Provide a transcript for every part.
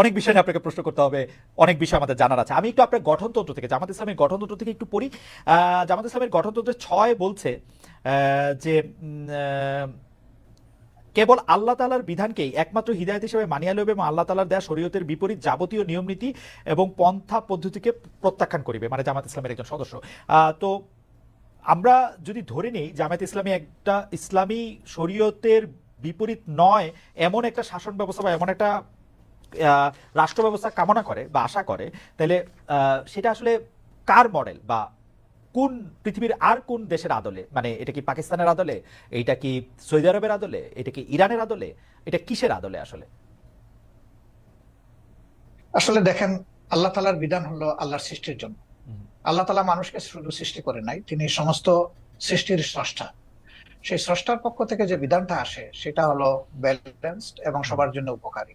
অনেক বিষয় নিয়ে আপনাকে প্রশ্ন করতে হবে, অনেক বিষয় আমাদের জানার আছে। আমি একটু আপনার গঠনতন্ত্র থেকে, জামাত ইসলামের গঠনতন্ত্র থেকে একটু পড়ি। জামাত ইসলামের গঠনতন্ত্রের ছয় বলছে যে কেবল আল্লাহ তালার বিধানকেই একমাত্র হিদায়ত হিসেবে মানিয়া লইবে এবং আল্লাহ তালার দেয়া শরীয়তের বিপরীত যাবতীয় নিয়ম নীতি এবং পন্থা পদ্ধতিকে প্রত্যাখ্যান করিবে মানে জামাত ইসলামের একজন সদস্য। তো আমরা যদি ধরে নিই, জামায়াত ইসলামী একটা ইসলামী শরীয়তের বিপরীত নয়, এমন একটা শাসন ব্যবস্থা বা এমন একটা রাষ্ট্র ব্যবস্থা কামনা করে বা আশা করে তাহলে সেটা আসলে কার মডেল বা কোন পৃথিবীর আর কোন দেশের আদলে? মানে এটা কি পাকিস্তানের আদলে? এটা কি সৌদি আরবের আদলে? এটা কি ইরানের আদলে? এটা কিসের আদলে আসলে? আসলে দেখেন আল্লাহ তালার বিধান হলো আল্লাহর সৃষ্টির জন্য। আল্লাহ তালা মানুষকে শুধু সৃষ্টি করে নাই তিনি সমস্ত সৃষ্টির স্রষ্টা। সেই স্রষ্টার পক্ষ থেকে যে বিধানটা আসে সেটা হলো ব্যালেন্সড এবং সবার জন্য উপকারী।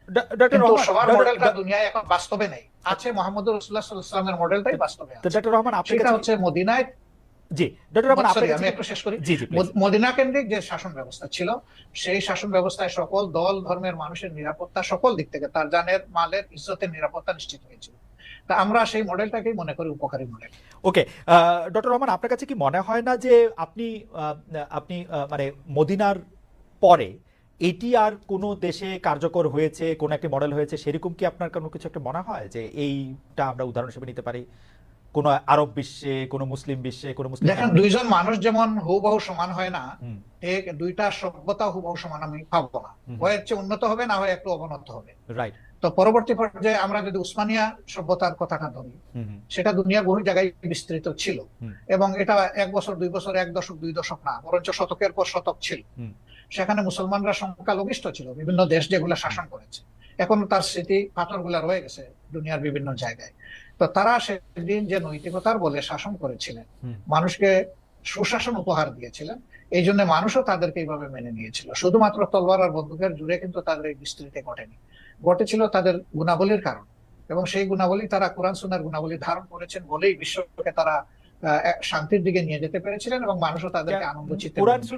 রহমান মডেলটা দুনিয়ায় এখন বাস্তবে নেই। আছে মোহাম্মদ রসুল্লাহ সাল্লামের মডেলটাই বাস্তবে ডক্টর রহমান আপনার কাছে হচ্ছে মদিনায় জি ডক্টর রহমান আমি একটু শেষ করি। জি জি please। মদ- মদিনা কেন্দ্রিক যে শাসন ব্যবস্থা ছিল সেই শাসন ব্যবস্থায় সকল দল ধর্মের মানুষের নিরাপত্তা সকল দিক থেকে তার জানের মালের ইজ্জতের নিরাপত্তা নিশ্চিত হয়েছিল। তা আমরা সেই মডেলটাকেই মনে করি উপকারী মডেল। ওকে ডক্টর রহমান আপনার কাছে কি মনে হয় না যে আপনি আপনি মানে মদিনার পরে এটি আর কোনো দেশে কার্যকর হয়েছে কোনো একটি মডেল হয়েছে সেরকম কি আপনার কোনো কিছু একটা মনে হয় যে এইটা আমরা উদাহরণ হিসেবে নিতে পারি? কোনো আরব বিশ্বে কোনো মুসলিম বিশ্বে কোনো মুসলিম দেখেন দুইজন মানুষ যেমন হুবহু সমান হয় না এক দুইটা সভ্যতা হুবহু সমান আমি পাবো না। হয় হচ্ছে উন্নত হবে না হয় একটু অবনত হবে। রাইট তো পরবর্তী পর্যায়ে আমরা যদি উসমানিয়া সভ্যতার কথাটা ধরি হুম হুম, সেটা দুনিয়া বহু জায়গায় বিস্তৃত ছিল এবং এটা এক বছর দুই বছর এক দশক দুই দশক না বরঞ্চ শতকের পর শতক ছিল। সেখানে মুসলমানরা সংখ্যালঘিষ্ঠ ছিল বিভিন্ন দেশ যেগুলো শাসন করেছে। এখন তার স্মৃতি পাথরগুলা রয়ে গেছে দুনিয়ার বিভিন্ন জায়গায়। তো তারা সেদিন যে নৈতিকতার বলে শাসন করেছিলেন মানুষকে সুশাসন উপহার দিয়েছিলেন এই জন্য মানুষও তাদেরকে এইভাবে মেনে নিয়েছিল। শুধুমাত্র তলোয়ার আর বন্দুকের জুড়ে কিন্তু তাদের এই বিস্তৃতি ঘটেনি। ঘটেছিল তাদের গুণাবলীর কারণ এবং সেই গুণাবলী তারা কোরআন সুনার গুণাবলী ধারণ করেছেন বলেই বিশ্বকে তারা আহ, শান্তির দিকে নিয়ে যেতে পেরেছিলেন এবং মানুষও তাদেরকে আনন্দ চিত্তে কোরআন নিয়েছিল।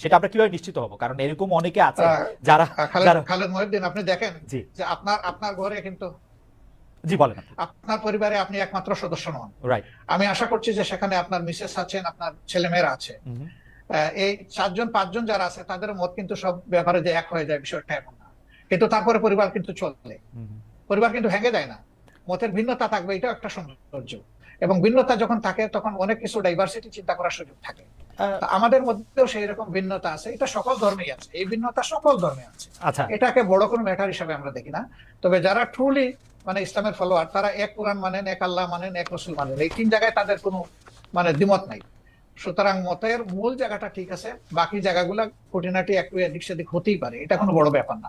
সেটা আমরা কীভাবে নিশ্চিত হব? কারণ এরকম অনেকে আছে যারা খালেদ মহিউদ্দিন আপনি দেখেন জি। যে আপনার আপনার ঘরে কিন্তু জি বলেন আপনার পরিবারে আপনি একমাত্র সদস্য নন। রাইট আমি আশা করছি যে সেখানে আপনার মিসেস আছেন আপনার ছেলেমেয়েরা আছে। এই চারজন পাঁচজন যারা আছে তাদের মত কিন্তু সব ব্যাপারে যে এক হয়ে যায় বিষয়টা এমন না। কিন্তু তারপরে পরিবার কিন্তু চলে। পরিবার কিন্তু ভেঙে যায় না। মতের ভিন্নতা থাকবে এটাও একটা সৌন্দর্য। এবং ভিন্নতা যখন থাকে তখন অনেক কিছু ডাইভার্সিটি চিন্তা করার সুযোগ থাকে। আমাদের মধ্যেও সেই রকম ভিন্নতা আছে। এটা সকল ধর্মেই আছে। এই ভিন্নতা সকল ধর্মে আছে। আচ্ছা। এটাকে বড় কোনো ম্যাটার হিসাবে আমরা দেখি না। তবে যারা ট্রুলি মানে ইসলামের ফলোয়ার তারা এক কোরআন মানেন এক আল্লাহ মানেন এক রসুল মানেন। এই তিন জায়গায় তাদের কোনো মানে দ্বিমত নাই। সুতরাং মতের মূল জায়গাটা ঠিক আছে। বাকি জায়গাগুলো খুঁটিনাটি একটু এদিক সেদিক হতেই পারে। এটা কোনো বড় ব্যাপার না।